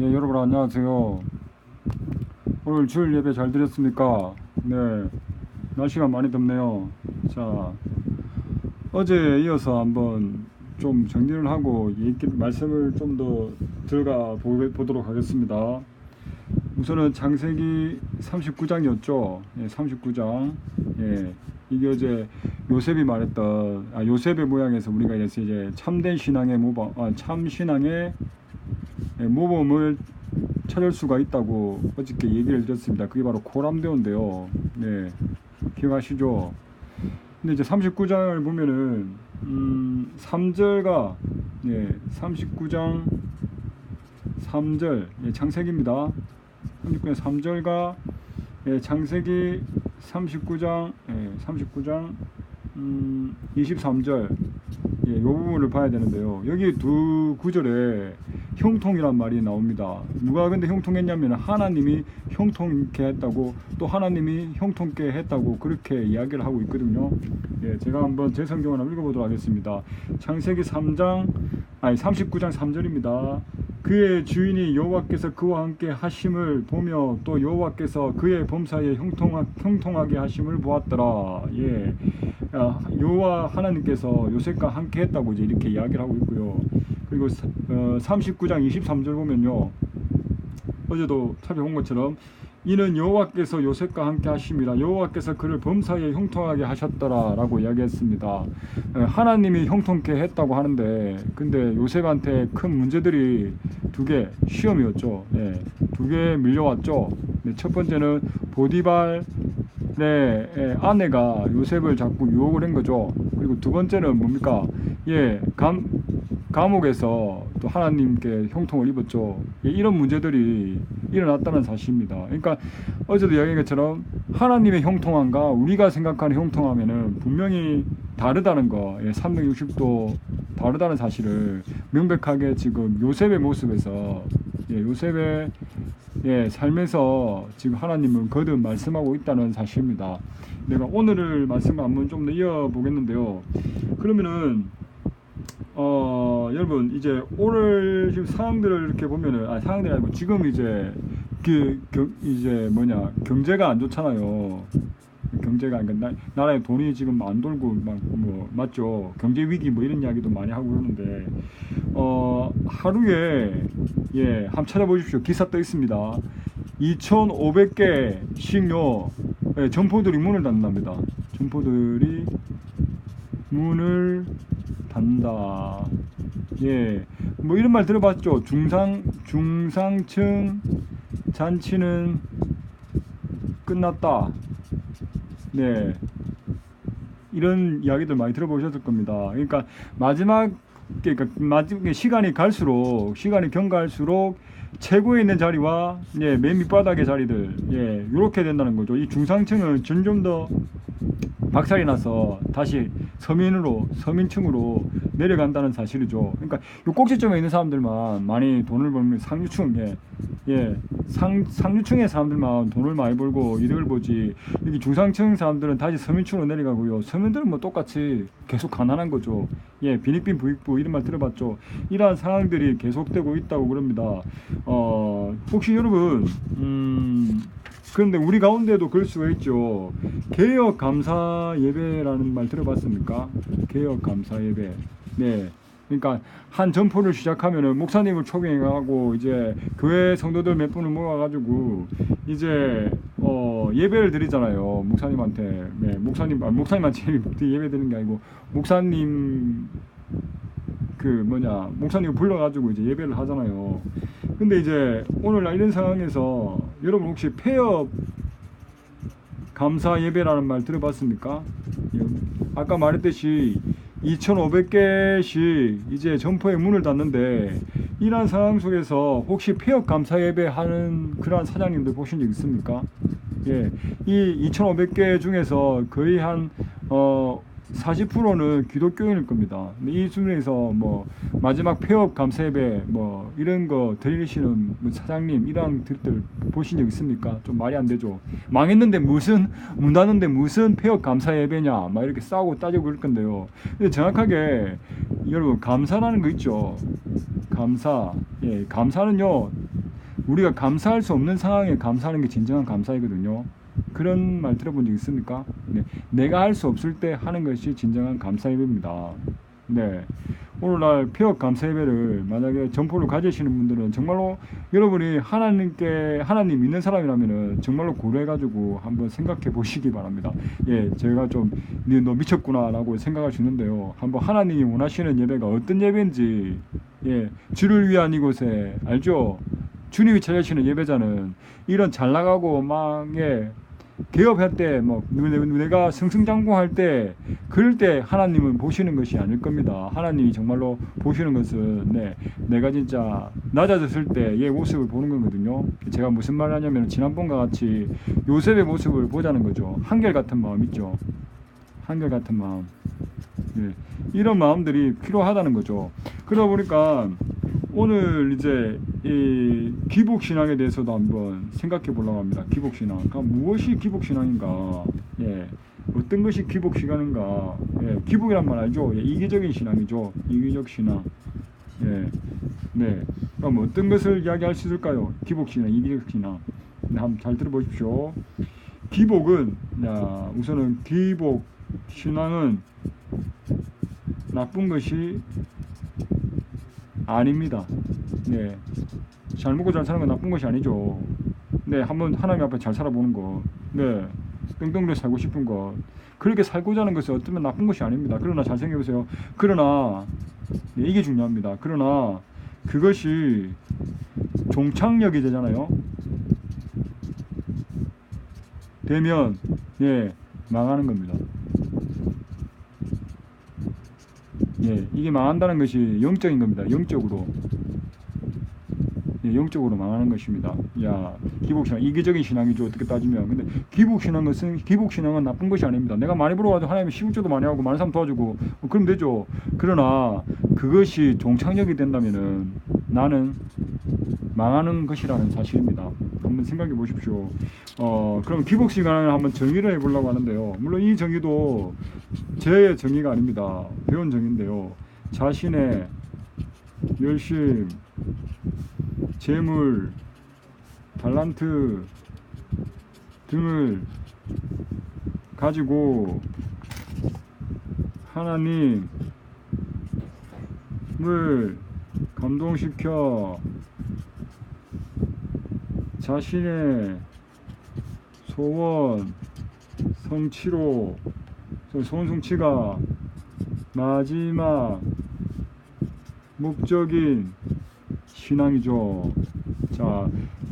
예, 여러분 안녕하세요. 오늘 주일 예배 잘 드렸습니까? 네, 날씨가 많이 덥네요. 자, 어제에 이어서 한번 좀 정리를 하고 얘기, 말씀을 좀 더 들어가 보, 보도록 하겠습니다. 우선은 장세기 39장이었죠. 예, 39장. 예, 이게 어제 요셉이 말했던 아, 요셉의 모양에서 우리가 이제 참된 신앙의 모범, 아, 참 신앙의 예, 모범을 찾을 수가 있다고 어저께 얘기를 드렸습니다. 그게 바로 코람데오인데요. 네, 기억하시죠? 근데 이제 39장을 보면은 음, 3절과 예, 39장 3절 예, 창세기입니다. 39장 3절과 예, 창세기 39장 예, 39장 음, 23절 예, 이 부분을 봐야 되는데요. 여기 두 구절에 형통이란 말이 나옵니다. 누가 근데 형통했냐면 하나님이 형통케 했다고 또 하나님이 형통케 했다고 그렇게 이야기를 하고 있거든요. 예, 제가 한번 제 성경을 읽어보도록 하겠습니다. 창세기 3장 아니 39장 3절입니다. 그의 주인이 여호와께서 그와 함께 하심을 보며 또 여호와께서 그의 범사에 형통하, 형통하게 하심을 보았더라. 예, 아, 여호와 하나님께서 요셉과 함께 했다고 이제 이렇게 이야기를 하고 있고요. 그리고 사- 어, 39장 23절 보면요. 어제도 살펴본 것처럼 이는 여호와께서 요셉과 함께 하심이라 여호와께서 그를 범사에 형통하게 하셨더라라고 이야기했습니다. 어, 하나님이 형통케 했다고 하는데 근데 요셉한테 큰 문제들이 두 개 시험이었죠. 예, 두개 밀려왔죠. 네, 첫 번째는 보디발의 예, 아내가 요셉을 자꾸 유혹을 한 거죠. 그리고 두 번째는 뭡니까? 예, 감 감옥에서 또 하나님께 형통을 입었죠. 예, 이런 문제들이 일어났다는 사실입니다. 그러니까 어제도 이야기한 것처럼 하나님의 형통함과 우리가 생각하는 형통함에는 분명히 다르다는 거, 예, 360도 다르다는 사실을 명백하게 지금 요셉의 모습에서 예, 요셉의 예, 삶에서 지금 하나님은 거듭 말씀하고 있다는 사실입니다. 내가 오늘을 말씀을 한번 좀 더 이어보겠는데요. 그러면은 어 여러분 이제 오늘 지금 상황들을 이렇게 보면은 아 상황들이 아니고 지금 이제 그 경, 이제 뭐냐 경제가 안 좋잖아요. 경제가 그러니까 나, 나라에 돈이 지금 안 돌고 막 뭐 맞죠? 경제 위기 뭐 이런 이야기도 많이 하고 그러는데 어 하루에 예 한번 찾아보십시오. 기사 떠 있습니다. 2,500개씩요 예, 점포들이 문을 닫는답니다. 점포들이 문을 닫는다 예 뭐 이런 말 들어봤죠 중상 중상층 잔치는 끝났다 네. 이런 이야기들 많이 들어보셨을 겁니다. 그러니까 마지막 그러니까 마지막 시간이 갈수록 시간이 경과할수록 최고에 있는 자리와 예, 맨 밑바닥의 자리들 예, 이렇게 된다는 거죠. 이 중상층은 점점 더 박살이 나서 다시 서민으로 서민층으로 내려간다는 사실이죠. 그러니까 이 꼭지점에 있는 사람들만 많이 돈을 벌면 상류층 예, 예, 상 상류층의 사람들만 돈을 많이 벌고 이득을 보지 여기 중상층 사람들은 다시 서민층으로 내려가고요. 서민들은 뭐 똑같이 계속 가난한 거죠. 예, 비닉빈 부익부 이런 말 들어봤죠. 이러한 상황들이 계속되고 있다고 그럽니다. 어, 혹시 여러분 음. 그런데 우리 가운데도 그럴 수가 있죠. 개혁 감사 예배라는 말 들어봤습니까? 개혁 감사 예배. 네. 그러니까 한 점포를 시작하면은 목사님을 초빙하고 이제 교회 성도들 몇 분을 모아가지고 이제 어 예배를 드리잖아요 목사님한테 네 목사님 아, 목사님한테 예배 드리는 게 아니고 목사님 그 뭐냐 목사님 불러가지고 이제 예배를 하잖아요. 근데 이제 오늘날 이런 상황에서 여러분 혹시 폐업 감사 예배라는 말 들어봤습니까? 예, 아까 말했듯이 2,500개씩 이제 점포에 문을 닫는데 이러한 상황 속에서 혹시 폐업 감사 예배 하는 그러한 사장님들 보신 적 있습니까? 예, 이 2,500개 중에서 거의 한 어, 40%는 기독교인일 겁니다. 이 중에서 뭐 마지막 폐업 감사 예배 뭐 이런 거 드리시는 뭐 사장님 이런 들들 보신 적 있습니까? 좀 말이 안 되죠. 망했는데 무슨 문 닫는데 무슨 폐업 감사 예배냐 막 이렇게 싸우고 따지고 그럴 건데요. 근데 정확하게 여러분 감사라는 거 있죠. 감사. 예, 감사는요. 우리가 감사할 수 없는 상황에 감사하는 게 진정한 감사이거든요. 그런 말 들어본 적 있습니까? 네. 내가 할 수 없을 때 하는 것이 진정한 감사 예배입니다. 네. 오늘날 폐업 감사 예배를 만약에 점포를 가지시는 분들은 정말로 여러분이 하나님께 하나님 믿는 사람이라면은 정말로 고려해 가지고 한번 생각해 보시기 바랍니다. 예, 제가 좀 너 미쳤구나라고 생각할 수 있는데요. 한번 하나님이 원하시는 예배가 어떤 예배인지 예, 주를 위한 이곳에 알죠? 주님이 찾으시는 예배자는 이런 잘 나가고 막 예, 개업할 때, 뭐 내가 승승장구할 때, 그럴 때 하나님은 보시는 것이 아닐 겁니다. 하나님이 정말로 보시는 것은 네, 내가 진짜 낮아졌을 때얘 모습을 보는 거거든요. 제가 무슨 말을 하냐면 지난번과 같이 요셉의 모습을 보자는 거죠. 한결 같은 마음 있죠. 한결 같은 마음. 네, 이런 마음들이 필요하다는 거죠. 그러다 보니까 오늘 이제 이 기복 신앙에 대해서도 한번 생각해 보려고 합니다. 기복 신앙. 그러니까 무엇이 기복 신앙인가? 예. 어떤 것이 기복 신앙인가? 예. 기복이란 말 알죠? 예. 이기적인 신앙이죠. 이기적 신앙. 예. 네. 그럼 어떤 것을 이야기할 수 있을까요? 기복 신앙, 이기적 신앙. 네, 한번 잘 들어보십시오. 기복은 야, 우선은 기복 신앙은 나쁜 것이 아닙니다. 네. 잘 먹고 잘 사는 건 나쁜 것이 아니죠. 네, 한번 하나님 앞에 잘 살아보는 거. 네. 땡땡도 살고 싶은 것. 그렇게 살고자 하는 것은 어쩌면 나쁜 것이 아닙니다. 그러나 잘 생각해보세요. 그러나, 네, 이게 중요합니다. 그러나, 그것이 종착역이 되잖아요. 되면, 예, 망하는 겁니다. 예, 이게 망한다는 것이 영적인 겁니다. 영적으로. 예, 영적으로 망하는 것입니다. 야, 기복신앙, 이기적인 신앙이죠. 어떻게 따지면. 근데 기복신앙 것은, 기복신앙은 나쁜 것이 아닙니다. 내가 많이 벌어가지고 하나님이 시국조도 많이 하고 많은 사람 도와주고, 뭐 그럼 되죠. 그러나 그것이 종착역이 된다면은 나는 망하는 것이라는 사실입니다. 한번 생각해 보십시오. 어, 그럼 기복 시간을 한번 정의를 해 보려고 하는데요. 물론 이 정의도 제 정의가 아닙니다. 배운 정의인데요. 자신의 열심, 재물, 달란트 등을 가지고 하나님을 감동시켜 자신의 소원 성취로 저 소원 성취가 마지막 목적인 신앙이죠. 자,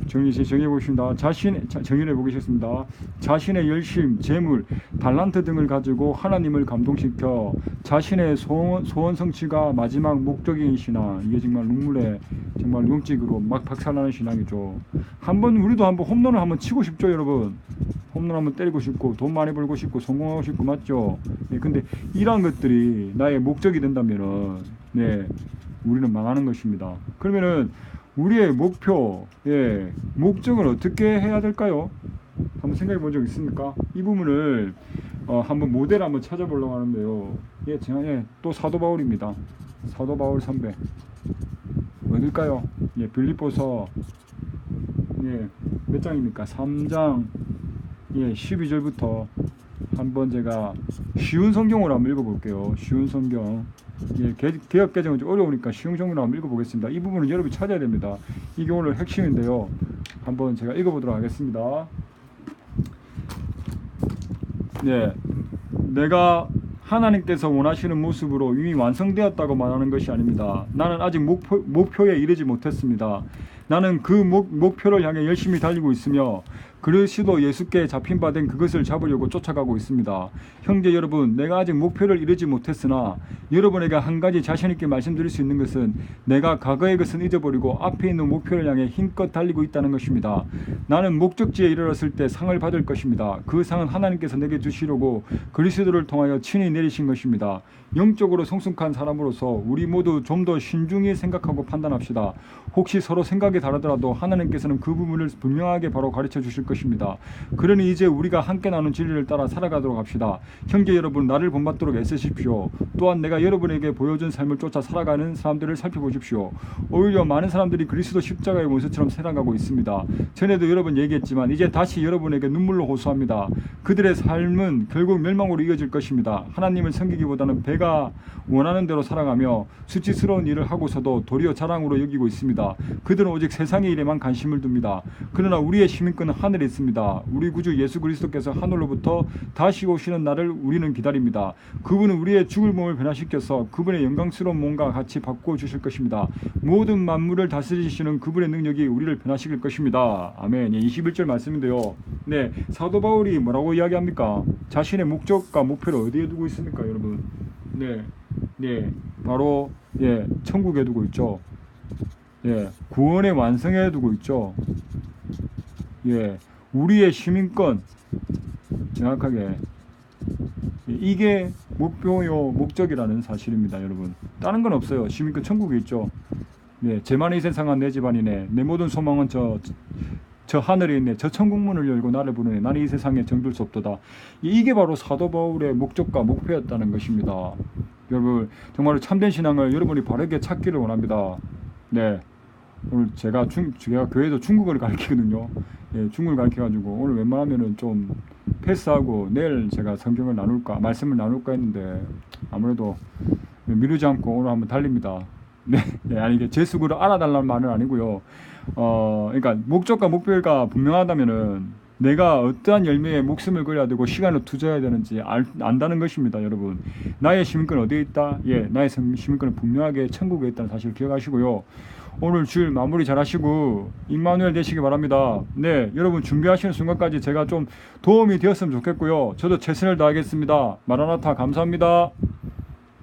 정의 정해 보십니다. 자신 정의해 보겠습니다. 자신의 열심, 재물, 달란트 등을 가지고 하나님을 감동시켜 자신의 소원, 소원 성취가 마지막 목적인 신앙. 이게 정말 눈물에 정말 용직으로 막 박살나는 신앙이죠. 한번 우리도 한번 홈런을 한번 치고 싶죠, 여러분. 홈런 한번 때리고 싶고 돈 많이 벌고 싶고 성공하고 싶고 맞죠? 예, 근데 이러한 것들이 나의 목적이 된다면은 네, 우리는 망하는 것입니다. 그러면은 우리의 목표, 예, 목적을 어떻게 해야 될까요? 한번 생각해 본 적 있습니까? 이 부분을 어, 한번 모델 한번 찾아보려고 하는데요. 예, 제가 예, 또 사도 바울입니다. 사도 바울 선배. 어딜까요? 예, 빌립보서 예, 몇 장입니까? 3장 예, 12절부터 한번 제가 쉬운 성경으로 한번 읽어볼게요. 쉬운 성경. 예, 개, 혁 개정은 좀 어려우니까 쉬운 성경으로 한번 읽어보겠습니다. 이 부분은 여러분이 찾아야 됩니다. 이게 오늘 핵심인데요. 한번 제가 읽어보도록 하겠습니다. 네, 내가 하나님께서 원하시는 모습으로 이미 완성되었다고 말하는 것이 아닙니다. 나는 아직 목표, 목표에 이르지 못했습니다. 나는 그 목, 목표를 향해 열심히 달리고 있으며 그리스도 예수께 잡힌 바 된 그것을 잡으려고 쫓아가고 있습니다. 형제 여러분, 내가 아직 목표를 이루지 못했으나 여러분에게 한 가지 자신 있게 말씀드릴 수 있는 것은 내가 과거의 것은 잊어버리고 앞에 있는 목표를 향해 힘껏 달리고 있다는 것입니다. 나는 목적지에 이르렀을 때 상을 받을 것입니다. 그 상은 하나님께서 내게 주시려고 그리스도를 통하여 친히 내리신 것입니다. 영적으로 성숙한 사람으로서 우리 모두 좀 더 신중히 생각하고 판단합시다. 혹시 서로 미묘하게 다르더라도 하나님께서는 그 부분을 분명하게 바로 가르쳐 주실 것입니다. 그러니 이제 우리가 함께 나눈 진리를 따라 살아가도록 합시다. 형제 여러분 나를 본받도록 애쓰십시오. 또한 내가 여러분에게 보여준 삶을 쫓아 살아가는 사람들을 살펴보십시오. 오히려 많은 사람들이 그리스도 십자가의 원수처럼 살아가고 있습니다. 전에도 여러 번 얘기했지만 이제 다시 여러분에게 눈물로 호소합니다. 그들의 삶은 결국 멸망으로 이어질 것입니다. 하나님을 섬기기보다는 배가 원하는 대로 살아가며 수치스러운 일을 하고서도 도리어 자랑으로 여기고 있습니다. 그들은 오직 세상의 일에만 관심을 둡니다. 그러나 우리의 시민권은 하늘 에 있습니다. 우리 구주 예수 그리스도께서 하늘로부터 다시 오시는 날을 우리는 기다립니다. 그분은 우리의 죽을 몸을 변화시켜서 그분의 영광스러운 몸과 같이 바꾸어 주실 것입니다. 모든 만물을 다스리시는 그분의 능력이 우리를 변화시킬 것입니다. 아멘. 예, 21절 말씀인데요. 네, 사도 바울이 뭐라고 이야기합니까? 자신의 목적과 목표를 어디에 두고 있습니까, 여러분? 네, 네, 바로 예, 천국에 두고 있죠. 예, 구원의 완성에 두고 있죠. 예, 우리의 시민권 정확하게 이게 목표요 목적이라는 사실입니다, 여러분. 다른 건 없어요. 시민권 천국에 있죠. 네, 제만의 세상은 내 집안이네. 내 모든 소망은 저, 저 하늘에 있네. 저 천국문을 열고 나를 부르네. 나는 이 세상에 정들 수 없도다. 이게 바로 사도 바울의 목적과 목표였다는 것입니다. 여러분, 정말 참된 신앙을 여러분이 바르게 찾기를 원합니다. 네. 오늘 제가 중, 제가 교회에서 중국어를 가르치거든요. 예, 중국을 가르쳐가지고 오늘 웬만하면은 좀 패스하고 내일 제가 성경을 나눌까, 말씀을 나눌까 했는데 아무래도 미루지 않고 오늘 한번 달립니다. 네, 네 아니 이게 재수구를 알아달라는 말은 아니고요. 어, 그러니까 목적과 목표가 분명하다면은 내가 어떠한 열매에 목숨을 걸어야 되고 시간을 투자해야 되는지 알, 안다는 것입니다, 여러분. 나의 시민권 어디에 있다? 예, 나의 성- 시민권은 분명하게 천국에 있다는 사실을 기억하시고요. 오늘 주일 마무리 잘 하시고 임마누엘 되시기 바랍니다. 네, 여러분 준비하시는 순간까지 제가 좀 도움이 되었으면 좋겠고요. 저도 최선을 다하겠습니다. 마라나타 감사합니다.